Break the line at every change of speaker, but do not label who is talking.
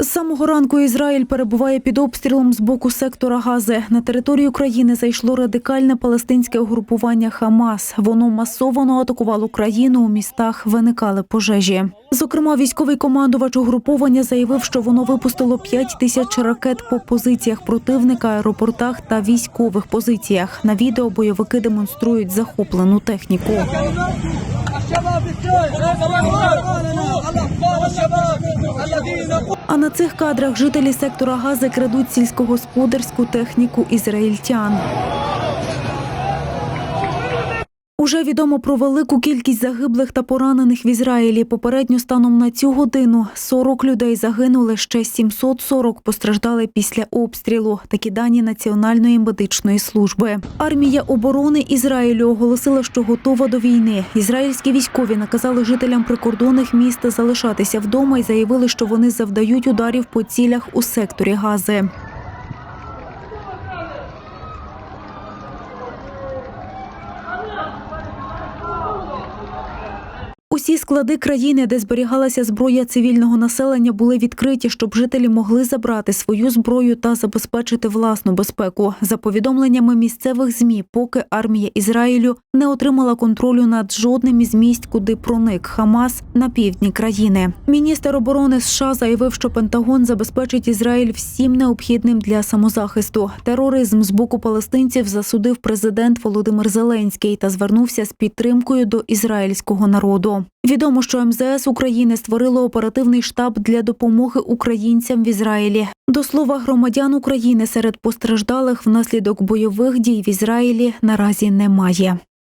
З самого ранку Ізраїль перебуває під обстрілом з боку сектора Гази. На територію України зайшло радикальне палестинське угрупування Хамас. Воно масово атакувало країну. У містах виникали пожежі. Зокрема, військовий командувач угруповання заявив, що воно випустило 5 тисяч ракет по позиціях противника, аеропортах та військових позиціях. На відео бойовики демонструють захоплену техніку. А на цих кадрах жителі сектора Гази крадуть сільськогосподарську техніку ізраїльтян. Уже відомо про велику кількість загиблих та поранених в Ізраїлі. Попередньо станом на цю годину 40 людей загинули, ще 740 постраждали після обстрілу. Такі дані Національної медичної служби. Армія оборони Ізраїлю оголосила, що готова до війни. Ізраїльські військові наказали жителям прикордонних міст залишатися вдома і заявили, що вони завдають ударів по цілях у секторі Гази. Усі склади країни, де зберігалася зброя цивільного населення, були відкриті, щоб жителі могли забрати свою зброю та забезпечити власну безпеку. За повідомленнями місцевих змі, поки армія Ізраїлю не отримала контролю над жодним із місць, куди проник Хамас на півдні країни. Міністр оборони США заявив, що Пентагон забезпечить Ізраїль всім необхідним для самозахисту. Тероризм з боку палестинців засудив президент Володимир Зеленський та звернувся з підтримкою до ізраїльського народу. Відомо, що МЗС України створило оперативний штаб для допомоги українцям в Ізраїлі. До слова, громадян України серед постраждалих внаслідок бойових дій в Ізраїлі наразі немає.